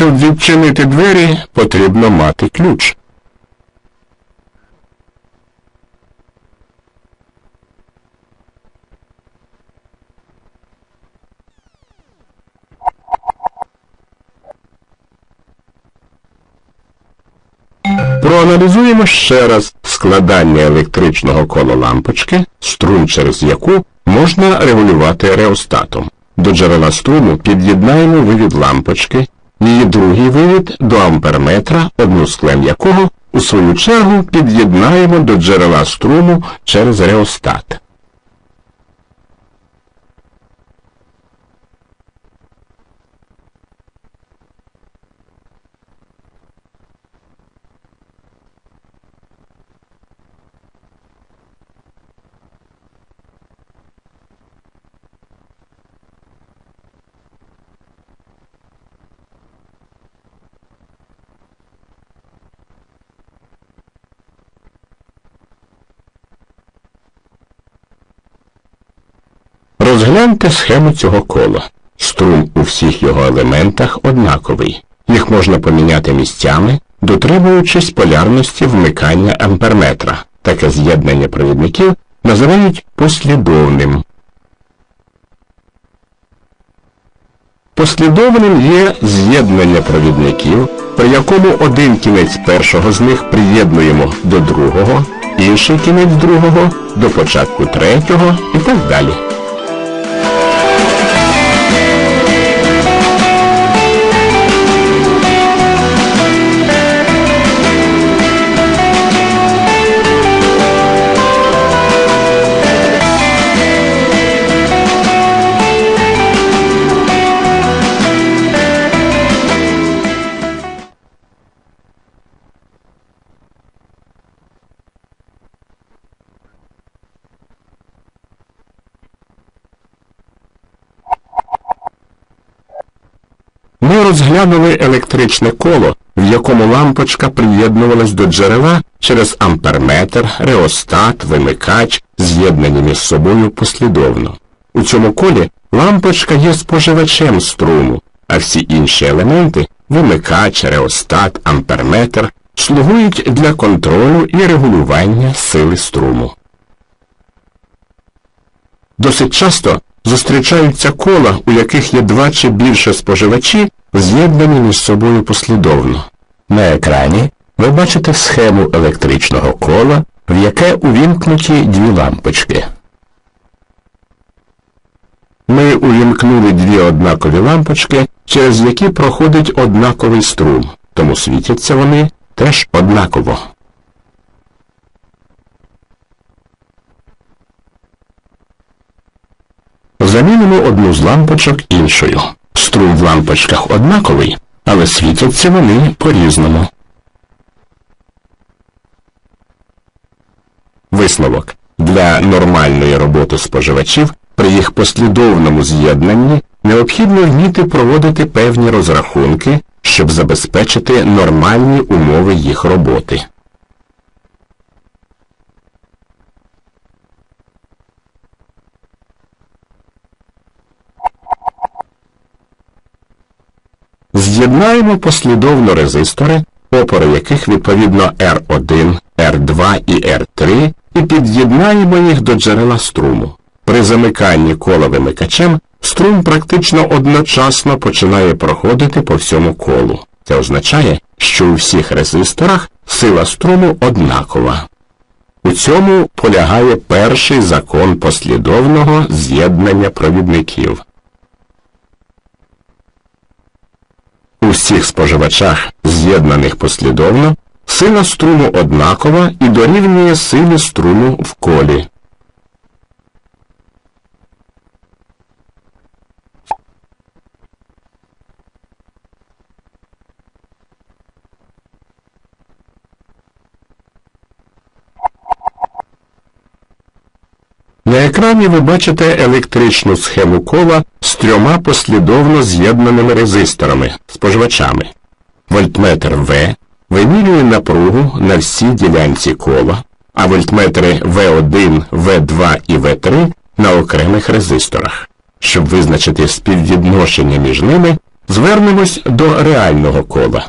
щоб відчинити двері, потрібно мати ключ. Проаналізуємо ще раз складання електричного кола лампочки, струм через яку можна регулювати реостатом. До джерела струму під'єднаємо вивід лампочки, її другий вивід до амперметра, одну з якого, у свою чергу, під'єднаємо до джерела струму через реостат. Розгляньте схему цього кола. Струм у всіх його елементах однаковий. Їх можна поміняти місцями, дотримуючись полярності вмикання амперметра. Таке з'єднання провідників називають послідовним. Послідовним є з'єднання провідників, при якому один кінець першого з них приєднуємо до другого, інший кінець другого до початку третього і так далі. Розглянули електричне коло, в якому лампочка приєднувалась до джерела через амперметр, реостат, вимикач, з'єднані між собою послідовно. У цьому колі лампочка є споживачем струму, а всі інші елементи вимикач, реостат, амперметр слугують для контролю і регулювання сили струму. Досить часто зустрічаються кола, у яких є два чи більше споживачі, з'єднані між собою послідовно. На екрані ви бачите схему електричного кола, в яке увімкнуті дві лампочки. Ми увімкнули дві однакові лампочки, через які проходить однаковий струм, тому світяться вони теж однаково. Замінимо одну з лампочок іншою. Струм в лампочках однаковий, але світяться вони по-різному. Висновок. Для нормальної роботи споживачів при їх послідовному з'єднанні необхідно вміти проводити певні розрахунки, щоб забезпечити нормальні умови їх роботи. З'єднаємо послідовно резистори, опори яких відповідно R1, R2 і R3, і під'єднаємо їх до джерела струму. При замиканні кола вимикачем струм практично одночасно починає проходити по всьому колу. Це означає, що у всіх резисторах сила струму однакова. У цьому полягає перший закон послідовного з'єднання провідників. У всіх споживачах, з'єднаних послідовно, сила струму однакова і дорівнює силі струму в колі. На екрані ви бачите електричну схему кола трьома послідовно з'єднаними резисторами, споживачами. Вольтметр В вимірює напругу на всій ділянці кола, а вольтметри В1, В2 і В3 на окремих резисторах. Щоб визначити співвідношення між ними, Звернемось до реального кола.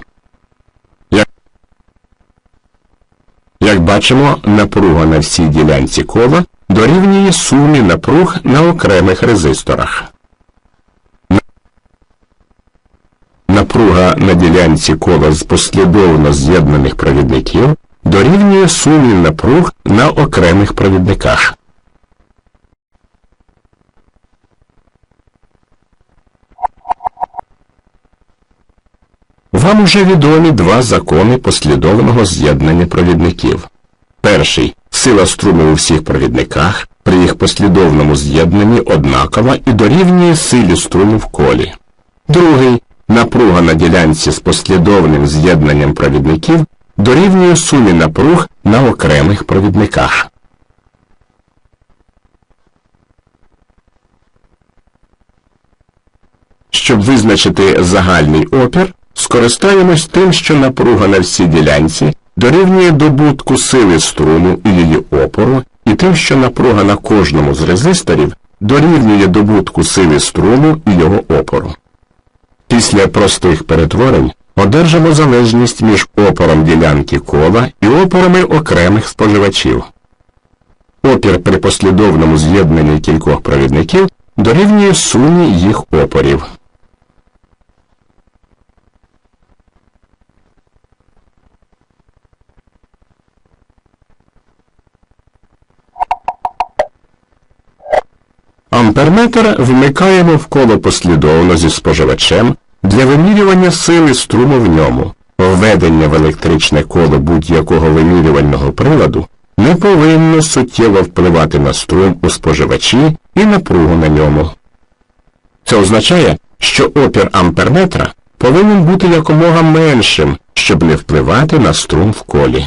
Як, бачимо, напруга на всій ділянці кола дорівнює сумі напруг на окремих резисторах. Напруга на ділянці кола з послідовно з'єднаних провідників дорівнює сумі напруг на окремих провідниках. Вам уже відомі два закони послідовного з'єднання провідників. Перший сила струму у всіх провідниках при їх послідовному з'єднанні однакова і дорівнює силі струму в колі. Другий напруга на ділянці з послідовним з'єднанням провідників дорівнює сумі напруг на окремих провідниках. Щоб визначити загальний опір, скористаємось тим, що напруга на всій ділянці дорівнює добутку сили струму і її опору, і тим, що напруга на кожному з резисторів дорівнює добутку сили струму і його опору. Після простих перетворень одержимо залежність між опором ділянки кола і опорами окремих споживачів. Опір при послідовному з'єднанні кількох провідників дорівнює сумі їх опорів. Амперметр вмикаємо в коло послідовно зі споживачем для вимірювання сили струму в ньому. Введення в електричне коло будь-якого вимірювального приладу не повинно суттєво впливати на струм у споживачі і напругу на ньому. Це означає, що опір амперметра повинен бути якомога меншим, щоб не впливати на струм в колі.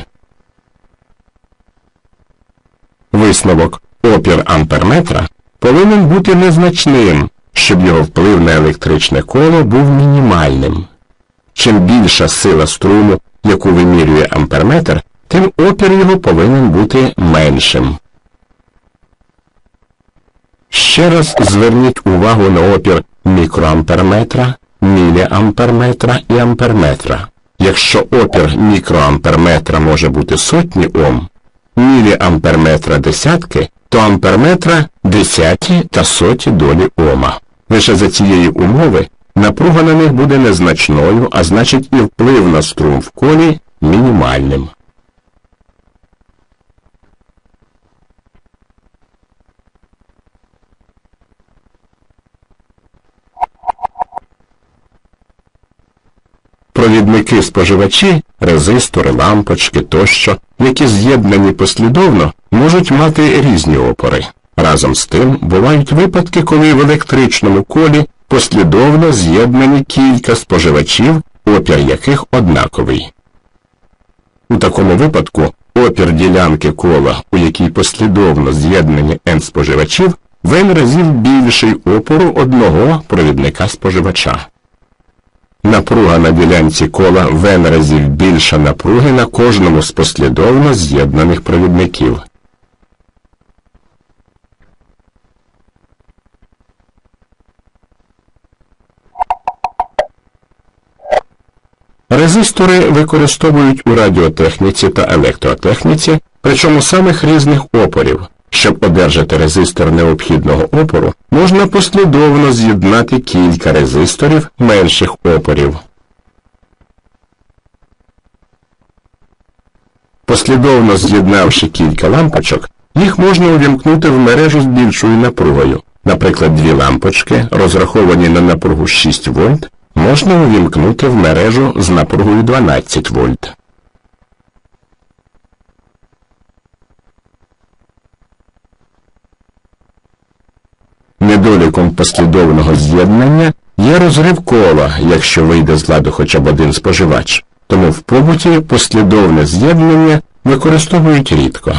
Висновок опір амперметра повинен бути незначним, щоб його вплив на електричне коло був мінімальним. Чим більша сила струму, яку вимірює амперметр, тим опір його повинен бути меншим. Ще раз зверніть увагу на опір мікроамперметра, міліамперметра і амперметра. Якщо опір мікроамперметра може бути сотні Ом, міліамперметра десятки, то амперметра десяті та соті долі Ома. Лише за цієї умови напруга на них буде незначною, а значить і вплив на струм в колі мінімальним. Провідники споживачі, резистори, лампочки тощо, які з'єднані послідовно, можуть мати різні опори. Разом з тим бувають випадки, коли в електричному колі послідовно з'єднані кілька споживачів, опір яких однаковий. У такому випадку опір ділянки кола, у якій послідовно з'єднані n споживачів, в n разів більший опору одного провідника споживача. Напруга на ділянці кола в n разів більша напруги на кожному з послідовно з'єднаних провідників. Резистори використовують у радіотехніці та електротехніці, причому самих різних опорів. Щоб одержати резистор необхідного опору, можна послідовно з'єднати кілька резисторів менших опорів. Послідовно з'єднавши кілька лампочок, їх можна увімкнути в мережу з більшою напругою. Наприклад, дві лампочки, розраховані на напругу 6 вольт, можна увімкнути в мережу з напругою 12 вольт. Недоліком послідовного з'єднання є розрив кола, якщо вийде з ладу хоча б один споживач, тому в побуті послідовне з'єднання використовують рідко.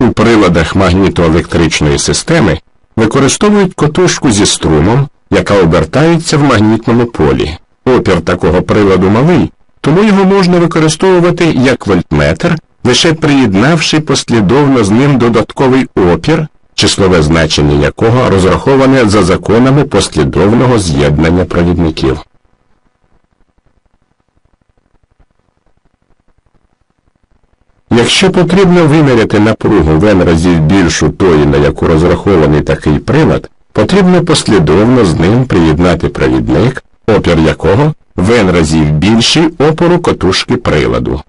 У приладах магнітоелектричної системи використовують котушку зі струмом, яка обертається в магнітному полі. Опір такого приладу малий, тому його можна використовувати як вольтметр, лише приєднавши послідовно з ним додатковий опір, числове значення якого розраховане за законами послідовного з'єднання провідників. Якщо потрібно виміряти напругу в n разів більшу тої, на яку розрахований такий прилад, потрібно послідовно з ним приєднати провідник, опір якого в n разів більший опору котушки приладу.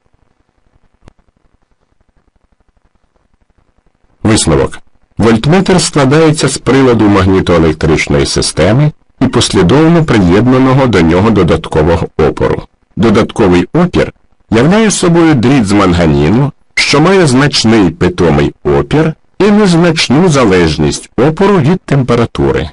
Висновок. Вольтметр складається з приладу магнітоелектричної системи і послідовно приєднаного до нього додаткового опору. Додатковий опір являє собою дріт з манганіну, що має значний питомий опір і незначну залежність опору від температури.